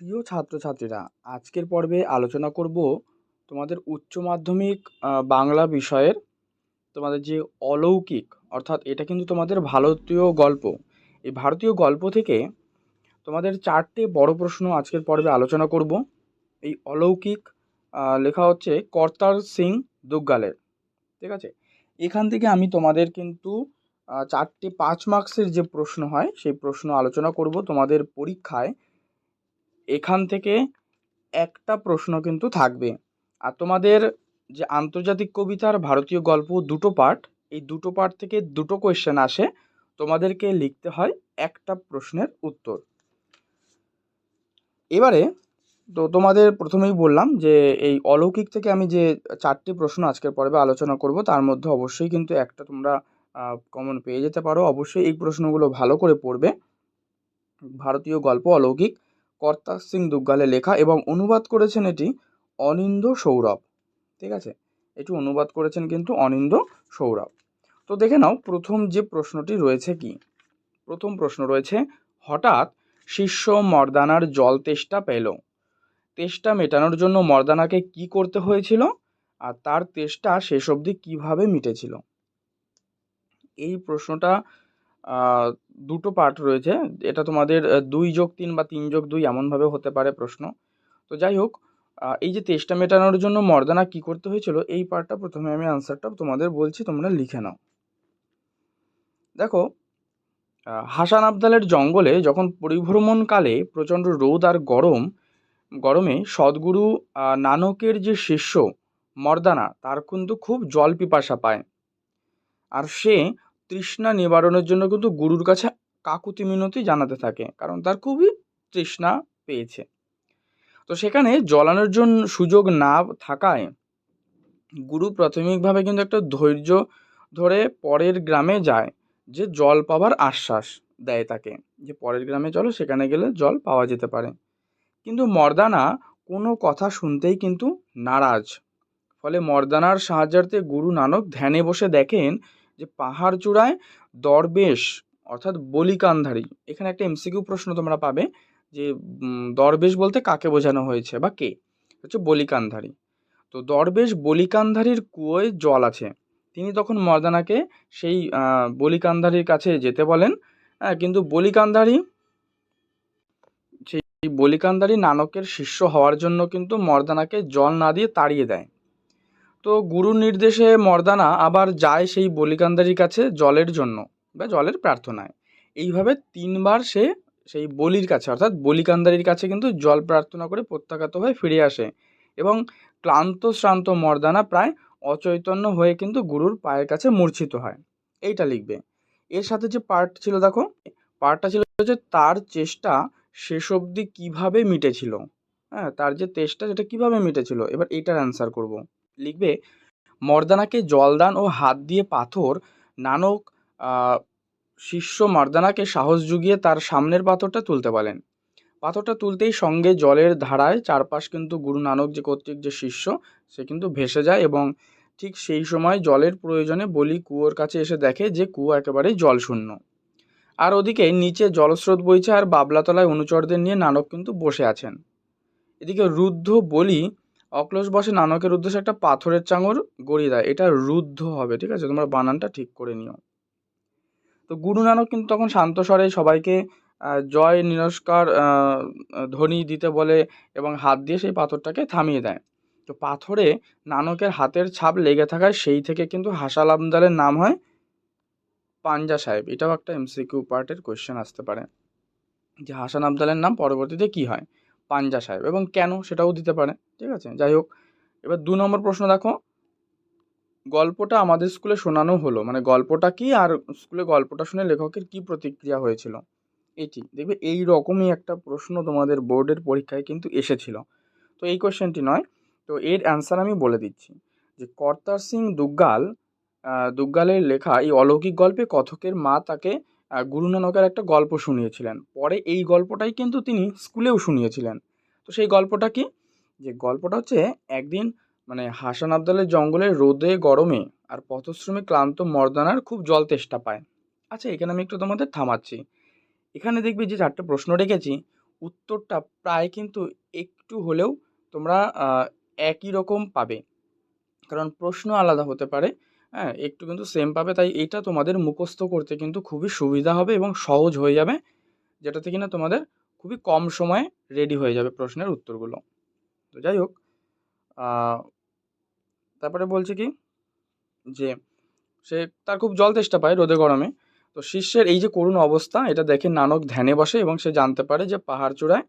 প্রিয় ছাত্রছাত্রীরা, আজকের পর্বে আলোচনা করব তোমাদের উচ্চ মাধ্যমিক বাংলা বিষয়ের তোমাদের যে অলৌকিক, অর্থাৎ এটা কিন্তু তোমাদের ভারতীয় গল্প। এই ভারতীয় গল্প থেকে তোমাদের চারটে বড় প্রশ্ন আজকের পর্বে আলোচনা করব। এই অলৌকিক লেখা হচ্ছে কর্তার সিং দুগ্গালের। ঠিক আছে? এখান থেকে আমি তোমাদের কিন্তু চারটে পাঁচ মার্কসের যে প্রশ্ন হয়, সেই প্রশ্ন আলোচনা করব তোমাদের পরীক্ষায়। এখান থেকে একটা প্রশ্ন কিন্তু থাকবে। আর তোমাদের যে আন্তর্জাতিক কবিতার ভারতীয় গল্প দুটো পার্ট, এই দুটো পার্ট থেকে দুটো কোয়েশ্চেন আসে। তোমাদেরকে লিখতে হয় একটা প্রশ্নের উত্তর। এবারে তো তোমাদের প্রথমেই বললাম যে, এই অলৌকিক থেকে আমি যে চারটি প্রশ্ন আজকের পর্বে আলোচনা করব, তার মধ্যে অবশ্যই কিন্তু একটা তোমরা কমন পেয়ে যেতে পারো। অবশ্যই এই প্রশ্নগুলো ভালো করে পড়বে। ভারতীয় গল্প অলৌকিক। কর্তা সিং দুগ্গালে লেখা এবং অনুবাদ করেছেন এটি অনিন্দ সৌরভ। ঠিক আছে? এটি অনুবাদ করেছেন কিন্তু অনিন্দ সৌরভ। তো দেখে নাও, প্রথম যে প্রশ্নটি রয়েছে কি? প্রথম প্রশ্ন রয়েছে, হঠাৎ শিষ্য মর্দানার জল তেষ্টা পেল। তেষ্টা মেটানোর জন্য মর্দানাকে কি করতে হয়েছিল? আর তার তেষ্টা শেষ অবধি কীভাবে মিটেছিল? এই প্রশ্নটা দুটো পার্ট রয়েছে। এটা তোমাদের দুই যোগ তিন বা তিন যোগ দুই এমনভাবে হতে পারে প্রশ্ন। তো যাই হোক এই যে তেষ্টা মেটানোর জন্য মর্দানা কি করতে হয়েছিল, এই পার্টটা প্রথমে আমি আনসারটা তোমাদের বলছি, তোমরা লিখে নাও। দেখো হাসান আবদালের জঙ্গলে যখন পরিভ্রমণকালে প্রচণ্ড রোদ আর গরম, গরমে সদ্গুরু নানকের যে শিষ্য মর্দানা, তার কিন্তু খুব জল পিপাসা পায়। আর সে তৃষ্ণা নিবারণের জন্য কিন্তু গুরুর কাছে কাকুতি মিনতি জানাতে থাকে, কারণ তার খুবই তৃষ্ণা পেয়েছে। তো সেখানে জলানোর জন্য সুযোগ না থাকায় গুরু প্রাথমিকভাবে কিন্তু একটা ধৈর্য ধরে পরের গ্রামে যায়, যে জল পাওয়ার আশ্বাস দেয় তাকে, যে পরের গ্রামে চলো, সেখানে গেলে জল পাওয়া যেতে পারে। কিন্তু মর্দানা কোনো কথা শুনতেই কিন্তু নারাজ। ফলে মর্দানার সাহায্যার্থে গুরু নানক ধ্যানে বসে দেখেন যে পাহাড় চূড়ায় দরবেশ, অর্থাৎ বলিকান্ধারী, এখানে একটা এমসিকিউ প্রশ্ন তোমরা পাবে যে দরবেশ বলতে কাকে বোঝানো হয়েছে বা কে? হচ্ছে বলিকান্ধারী। তো দরবেশ বলিকান্ধারীর কুয়োয় জল আছে। তিনি তখন মর্দানাকে সেই বলিকান্ধারীর কাছে যেতে বলেন। হ্যাঁ কিন্তু বলিকান্ধারী, সেই বলিকান্ধারী নানকের শিষ্য হওয়ার জন্য কিন্তু মর্দানাকে জল না দিয়ে তাড়িয়ে দেয়। তো গুরুর নির্দেশে মর্দানা আবার যায় সেই বলিকান্দারির কাছে জলের জন্য, বা জলের প্রার্থনায়। এইভাবে তিনবার সে সেই বলির কাছে, অর্থাৎ বলিকান্দারির কাছে কিন্তু জল প্রার্থনা করে প্রত্যাঘাত হয়ে ফিরে আসে এবং ক্লান্ত শ্রান্ত মর্দানা প্রায় অচৈতন্য হয়ে কিন্তু গুরুর পায়ের কাছে মূর্ছিত হয়। এইটা লিখবে। এর সাথে যে পার্ট ছিল, দেখো পার্টটা ছিল যে তার চেষ্টা শেষ অবধি কীভাবে মিটেছিল? হ্যাঁ তার যে তেষ্টা, সেটা কীভাবে মিটেছিল? এবার এইটার অ্যান্সার করব। লিখবে, মর্দানাকে জলদান ও হাত দিয়ে পাথর, নানক শিষ্য মর্দানাকে সাহস জুগিয়ে তার সামনের পাথরটা তুলতে বলেন। পাথরটা তুলতেই সঙ্গে জলের ধারায় চারপাশ কিন্তু গুরু নানক যে কর্তৃক যে শিষ্য, সে কিন্তু ভেসে যায় এবং ঠিক সেই সময় জলের প্রয়োজনে বলি কুয়োর কাছে এসে দেখে যে কুয়ো একেবারেই জলশূন্য। আর ওদিকে নিচে জলস্রোত বইছে আর বাবলাতলায় অনুচরদের নিয়ে নানক কিন্তু বসে আছেন। এদিকে রুদ্ধ বলি অক্লোশ বসে নানকের উদ্দেশ্যে একটা পাথরের চাঙর গড়িয়ে দেয়। এটা রুদ্ধ হবে, ঠিক আছে? তোমরা বানানটা ঠিক করে নিও। তো গুরু নানক কিন্তু তখন শান্ত স্বরে সবাইকে জয় নিরস্কার ধ্বনি দিতে বলে এবং হাত দিয়ে সেই পাথরটাকে থামিয়ে দেয়। তো পাথরে নানকের হাতের ছাপ লেগে থাকায় সেই থেকে কিন্তু হাসাল আমদালের নাম হয় পাঞ্জা সাহেব। এটাও একটা এমসিকিউ পার্টের কোয়েশ্চেন আসতে পারে। যে হাসান আবদালের নাম পরবর্তীতে কি হয়? পাঞ্জা সাহেব এবং কেন সেটাও দিতে পারে, ঠিক আছে? যাই হোক, এবার দু নম্বর প্রশ্ন দেখো। গল্পটা আমাদের স্কুলে শোনানো হলো মানে গল্পটা কি আর স্কুলে গল্পটা শুনে লেখকের কি প্রতিক্রিয়া হয়েছিল? এটি, দেখবে এই রকমই একটা প্রশ্ন তোমাদের বোর্ডের পরীক্ষায় কিন্তু এসেছিল। তো এই কোয়েশ্চেনটি নয়, তো এর অ্যান্সার আমি বলে দিচ্ছি যে কর্তার সিং দুগ্গাল দুগ্গালের লেখা এই অলৌকিক গল্পে কথকের মা তাকে গুরু নানকের একটা গল্প শুনিয়েছিলেন। পরে এই গল্পটাই কিন্তু তিনি স্কুলেও শুনিয়েছিলেন। তো সেই গল্পটা কি? যে গল্পটা হচ্ছে একদিন মানে হাসান আবদালের জঙ্গলে রোদে গরমে আর পথশ্রমে ক্লান্ত মর্দানার খুব জল তেষ্টা পায়। আচ্ছা এখানে আমি একটু তোমাদের থামাচ্ছি। এখানে দেখবি যে চারটে প্রশ্ন রেখেছি। উত্তরটা প্রায় কিন্তু একটু হলেও তোমরা একই রকম পাবে। কারণ প্রশ্ন আলাদা হতে পারে। হ্যাঁ একটু কিন্তু সেম পাবে। তাই এটা তোমাদের মুখস্থ করতে কিন্তু খুবই সুবিধা হবে এবং সহজ হয়ে যাবে যেটাতে কিনা তোমাদের খুবই কম সময়ে রেডি হয়ে যাবে প্রশ্নের উত্তরগুলো। তো যাই হোক তারপরে বলছে কি যে, সে তার খুব জল তেষ্টা পায় রোদে গরমে। তো শিষ্যের এই যে করুণ অবস্থা, এটা দেখে নানক ধ্যানে বসে এবং সে জানতে পারে যে পাহাড় চূড়ায়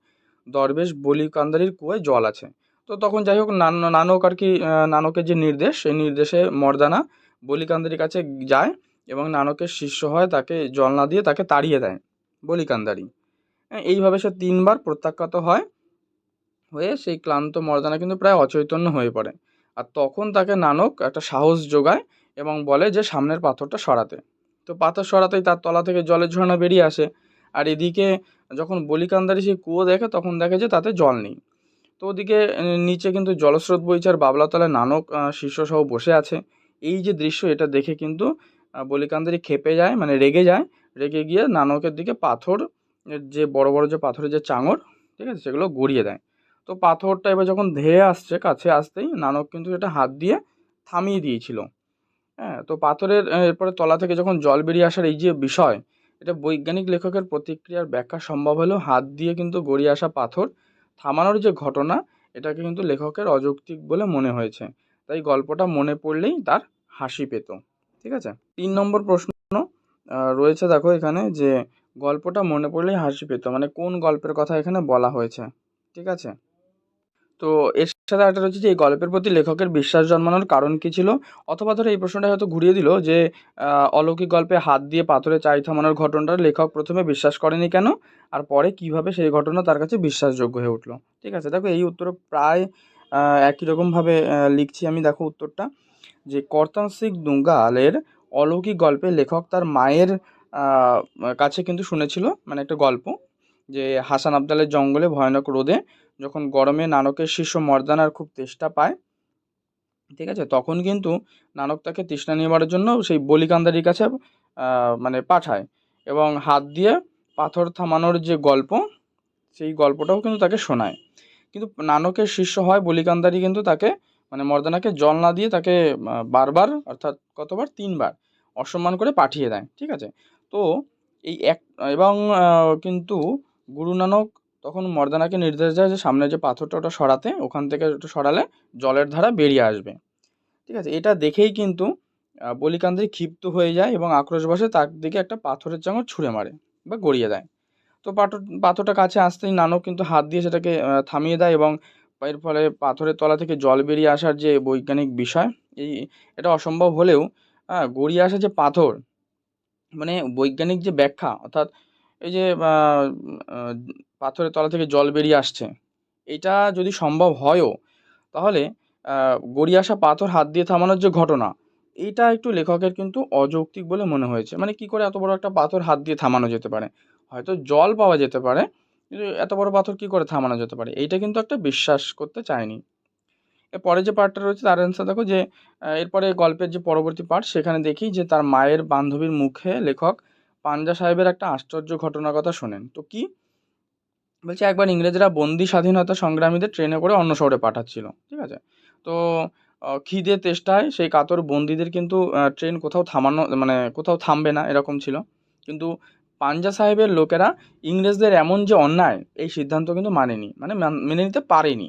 দরবেশ বলি কান্দারির কুয়োয় জল আছে। তো তখন যাই হোক, নান- নানক আর কি নানকের যে নির্দেশ, সেই নির্দেশে মর্দানা বলি কান্দারির কাছে যায় এবং নানকের শিষ্য হয় তাকে জল না দিয়ে তাকে তাড়িয়ে দেয় বলিকান্দারি। হ্যাঁ, এইভাবে সে তিনবার প্রত্যাখ্যাত হয় হয়ে সেই ক্লান্ত মর্দানা কিন্তু প্রায় অচৈতন্য হয়ে পড়ে। আর তখন তাকে নানক একটা সাহস যোগায় এবং বলে যে সামনের পাথরটা সরাতে। তো পাথর সরাতেই তার তলা থেকে জলের ঝর্ণা বেরিয়ে আসে। আর এদিকে যখন বলিকান্দারি সেই কুয়ো দেখে তখন দেখে যে তাতে জল নেই। তো ওদিকে নিচে কিন্তু জলস্রোত বইছে আর বাবলাতলায় নানক শিষ্যসহ বসে আছে। এই যে দৃশ্য, এটা দেখে কিন্তু বলিকান্দারি খেপে যায় মানে রেগে যায়, রেগে গিয়ে নানকের দিকে পাথর যে বড় বড় যে পাথরের যে চাঙড়, ঠিক আছে, সেগুলো গড়িয়ে দেয়। তো পাথরটা এবার যখন ধেয়ে আসছে, কাছে আসতেই নানক কিন্তু সেটা হাত দিয়ে থামিয়ে দিয়েছিল। হ্যাঁ তো পাথরের এরপরে তলা থেকে যখন জল বেরিয়ে আসার এই যে বিষয়, এটা বৈজ্ঞানিক লেখকের প্রতিক্রিয়ার ব্যাখ্যা সম্ভব হলেও হাত দিয়ে কিন্তু গড়িয়ে আসা পাথর থামানোর যে ঘটনা, এটাকে কিন্তু লেখকের অযৌক্তিক বলে মনে হয়েছে। তাই গল্পটা মনে পড়লেই তার হাসি পেত। ঠিক আছে? তিন নম্বর প্রশ্ন রয়েছে দেখো এখানে যে গল্পটা মনে পড়লেই হাসি পেত মানে কোন গল্পের কথা এখানে বলা হয়েছে। ঠিক আছে? তো এর সাথে একটা রয়েছে যে এই গল্পের প্রতি লেখকের বিশ্বাস জন্মানোর কারণ কী ছিল? অথবা ধরো এই প্রশ্নটা হয়তো ঘুরিয়ে দিল যে অলৌকিক গল্পে হাত দিয়ে পাথরে চাই থামানোর ঘটনাটা লেখক প্রথমে বিশ্বাস করেনি কেন? আর পরে কীভাবে সেই ঘটনা তার কাছে বিশ্বাসযোগ্য হয়ে উঠল? ঠিক আছে? দেখো এই উত্তর প্রায় একই রকমভাবে লিখছি আমি, দেখো উত্তরটা, যে কর্তানসিক দুঙ্গালের অলৌকিক গল্পে লেখক তার মায়ের কাছে কিন্তু শুনেছিল মানে একটা গল্প, যে হাসান আবদালের জঙ্গলে ভয়ানক রোদে যখন গরমে নানকের শিষ্য মর্দানার খুব তেষ্টা পায়, ঠিক আছে, তখন কিন্তু নানক তাকে তৃষ্ণা নিবারের জন্য সেই বলিকান্দারির কাছে মানে পাঠায় এবং হাত দিয়ে পাথর থামানোর যে গল্প, সেই গল্পটাও কিন্তু তাকে শোনায়। কিন্তু নানকের শিষ্য হয় বলিকান্দারি কিন্তু তাকে মানে মর্দানাকে জল না দিয়ে তাকে বারবার, অর্থাৎ কতবার? তিনবার অসম্মান করে পাঠিয়ে দেয়, ঠিক আছে? তো এই এক, এবং কিন্তু গুরু নানক তখন মর্দানাকে নির্দেশ দেয় যে সামনে যে পাথরটা ওটা সরাতে, ওখান থেকে ওটা সরালে জলের ধারা বেরিয়ে আসবে। ঠিক আছে? এটা দেখেই কিন্তু বলিকান্দারি ক্ষিপ্ত হয়ে যায় এবং আক্রোশ আক্রোশবশে তার দিকে একটা পাথরের চাঙড় ছুঁড়ে মারে বা গড়িয়ে দেয়। তো পাথর, পাথরটা কাছে আসতেই নানক কিন্তু হাত দিয়ে সেটাকে থামিয়ে দেয় এবং এর ফলে পাথরের তলা থেকে জল বেরিয়ে আসার যে বৈজ্ঞানিক বিষয়, এই, এটা অসম্ভব হলেও হ্যাঁ গড়িয়ে আসা যে পাথর মানে বৈজ্ঞানিক যে ব্যাখ্যা, অর্থাৎ এই যে পাথরের তলা থেকে জল বেরিয়ে আসছে, এটা যদি সম্ভব হয়ও, তাহলে গড়িয়ে আসা পাথর হাত দিয়ে থামানোর যে ঘটনা, এটা একটু লেখকের কিন্তু অযৌক্তিক বলে মনে হয়েছে। মানে কি করে এত বড় একটা পাথর হাত দিয়ে থামানো যেতে পারে? হয়তো জল পাওয়া যেতে পারে, কিন্তু এত বড় পাথর কি করে থামানো যেতে পারে? এইটা কিন্তু একটা বিশ্বাস করতে চায়নি এরপরে যে পার্টটা রয়েছে, তার অ্যান্সার দেখো যে এরপরে গল্পের যে পরবর্তী পার্ট সেখানে দেখি যে তার মায়ের বান্ধবীর মুখে লেখক পাঞ্জা সাহেবের একটা আশ্চর্য ঘটনার কথা শোনেন। তো কি? বলছে, একবার ইংরেজরা বন্দি স্বাধীনতা সংগ্রামীদের ট্রেনে করে অন্য শহরে পাঠাচ্ছিল। ঠিক আছে? তো খিদে তেষ্টায় সেই কাতর বন্দিদের কিন্তু ট্রেন কোথাও থামানো মানে কোথাও থামবে না, এরকম ছিল। কিন্তু পাঞ্জা সাহেবের লোকেরা ইংরেজদের এমন যে অন্যায়, এই সিদ্ধান্ত কিন্তু মানেনি মানে মেনে নিতে পারেনি।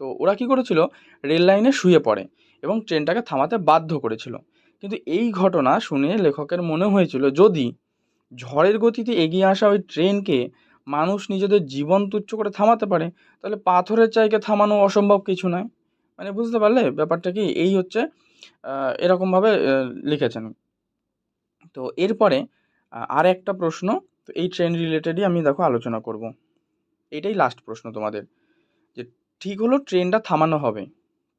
তো ওরা কী করেছিল? রেল লাইনে শুয়ে পড়ে এবং ট্রেনটাকে থামাতে বাধ্য করেছিল। কিন্তু এই ঘটনা শুনে লেখকের মনে হয়েছিল, যদি ঝড়ের গতিতে এগিয়ে আসা ওই ট্রেনকে মানুষ নিজেদের জীবন তুচ্ছ করে থামাতে পারে, তাহলে পাথরের চাইকে থামানো অসম্ভব কিছু নয়। মানে বুঝতে পারলে ব্যাপারটা কি? এই হচ্ছে এরকমভাবে লিখেছেন। তো এরপরে আর একটা প্রশ্ন, তো এই ট্রেন রিলেটেডই আমি দেখো আলোচনা করব। এটাই লাস্ট প্রশ্ন তোমাদের, যে ঠিক হলো ট্রেনটা থামানো হবে।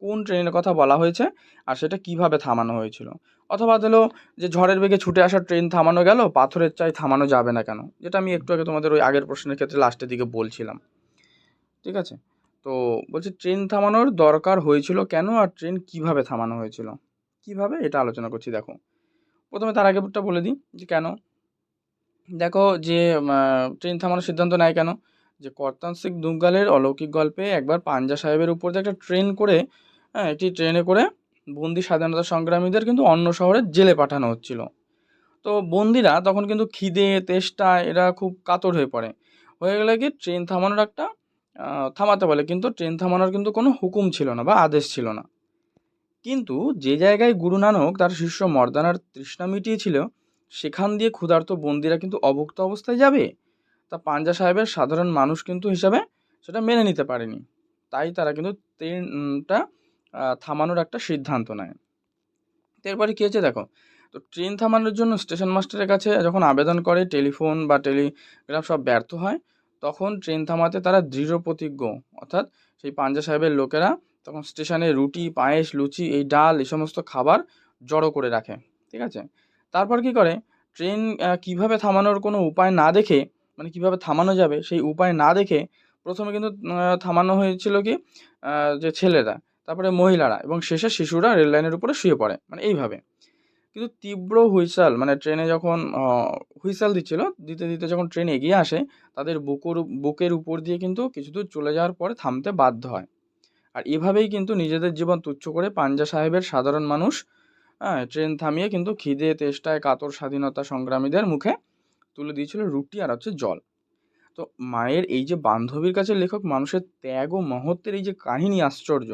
কোন ট্রেনের কথা বলা হয়েছে আর সেটা কীভাবে থামানো হয়েছিল? অথবা ধরো যে ঝড়ের বেগে ছুটে আসা ট্রেন থামানো গেল, পাথরের চাই থামানো যাবে না কেন? যেটা আমি একটু আগে তোমাদের ওই আগের প্রশ্নের ক্ষেত্রে লাস্টের দিকে বলছিলাম। ঠিক আছে? তো বলছি ট্রেন থামানোর দরকার হয়েছিল কেন আর ট্রেন কীভাবে থামানো হয়েছিল? কীভাবে? এটা আলোচনা করছি, দেখো। প্রথমে তার আগেরটা বলে দিই যে কেন? দেখো যে ট্রেন থামানোর সিদ্ধান্ত নেয় কেন? যে, কর্তান সিং দুগ্গালের অলৌকিক গল্পে একবার পাঞ্জা সাহেবের উপর দিয়ে একটা ট্রেন করে হ্যাঁ একটি ট্রেনে করে বন্দি স্বাধীনতা সংগ্রামীদের কিন্তু অন্য শহরের জেলে পাঠানো হচ্ছিল। তো বন্দিরা তখন কিন্তু খিদে, তেষ্টা, এরা খুব কাতর হয়ে পড়ে। হয়ে গেলে কি, ট্রেন থামানোর একটা থামাতে বলে, কিন্তু ট্রেন থামানোর কিন্তু কোনো হুকুম ছিল না বা আদেশ ছিল না। কিন্তু যে জায়গায় গুরু নানক তার শিষ্য মর্দানার তৃষ্ণা মিটিয়েছিল সেখান দিয়ে ক্ষুধার্ত বন্দিরা কিন্তু অভুক্ত অবস্থায় যাবে? তা পাঞ্জা সাহেবের সাধারণ মানুষ কিন্তু হিসাবে সেটা মেনে নিতে পারেনি। তাই তারা কিন্তু ট্রেনটা থামানোর একটা সিদ্ধান্ত নেয়। এরপরে কী হয়েছে দেখো? তো ট্রেন থামানোর জন্য স্টেশন মাস্টারের কাছে যখন আবেদন করে, টেলিফোন বা টেলিগ্রাফ সব ব্যর্থ হয়, তখন ট্রেন থামাতে তারা দৃঢ় প্রতিজ্ঞ। অর্থাৎ সেই পাঞ্জা সাহেবের লোকেরা তখন স্টেশনে রুটি, পায়েস, লুচি, এই ডাল, এই সমস্ত খাবার জড়ো করে রাখে। ঠিক আছে? তারপর কি করে? ট্রেন কীভাবে থামানোর কোনো উপায় না দেখে মানে কীভাবে থামানো যাবে সেই উপায় না দেখে প্রথমে কিন্তু থামানো হয়েছিল কি যে ছেলেরা, তারপরে মহিলারা এবং শেষে শিশুরা রেল লাইনের উপরে শুয়ে পড়ে মানে এইভাবে। কিন্তু তীব্র হুইসাল মানে ট্রেনে যখন হুইসাল দিচ্ছিল, দিতে দিতে যখন ট্রেন এগিয়ে আসে, তাদের বুকুর, বুকের উপর দিয়ে কিন্তু কিছু দূর চলে যাওয়ার পরে থামতে বাধ্য হয়। আর এভাবেই কিন্তু নিজেদের জীবন তুচ্ছ করে পাঞ্জা সাহেবের সাধারণ মানুষ হ্যাঁ ট্রেন থামিয়ে কিন্তু খিদে, তেষ্টায় কাতর স্বাধীনতা সংগ্রামীদের মুখে তুলে দিয়েছিল রুটি আর হচ্ছে জল। তো মায়ের এই যে বান্ধবীর কাছে লেখক, মানুষের ত্যাগ ও মহত্বের এই যে কাহিনী আশ্চর্য,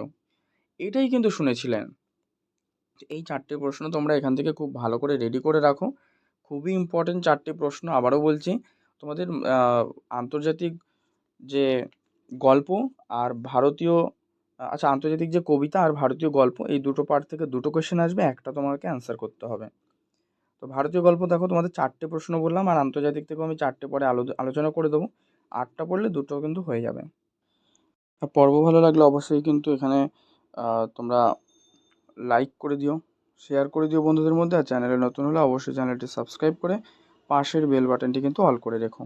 এটাই কিন্তু শুনেছিলেন। এই চারটে প্রশ্ন তোমরা এখান থেকে খুব ভালো করে রেডি করে রাখো। খুবই ইম্পর্টেন্ট চারটে প্রশ্ন আবারও বলছি। তোমাদের আন্তর্জাতিক যে গল্প আর ভারতীয় আচ্ছা আন্তর্জাতিক যে কবিতা আর ভারতীয় গল্প, এই দুটো পার্ট থেকে দুটো কোয়েশ্চেন আসবে, একটা তোমাকে অ্যান্সার করতে হবে। তো ভারতীয় গল্প দেখো, তোমাদের চারটে প্রশ্ন বললাম, আর আন্তর্জাতিক থেকেও আমি চারটে পরে আলো, আলোচনা করে দেবো। আটটা পড়লে দুটো কিন্তু হয়ে যাবে। আর পর্ব ভালো লাগলে অবশ্যই কিন্তু এখানে তোমরা লাইক করে দিও শেয়ার করে দিও বন্ধুদের মধ্যে, আর চ্যানেলে নতুন হলে অবশ্যই চ্যানেলটি সাবস্ক্রাইব করে পাশের বেল বাটনটি কিন্তু অল করে রেখো।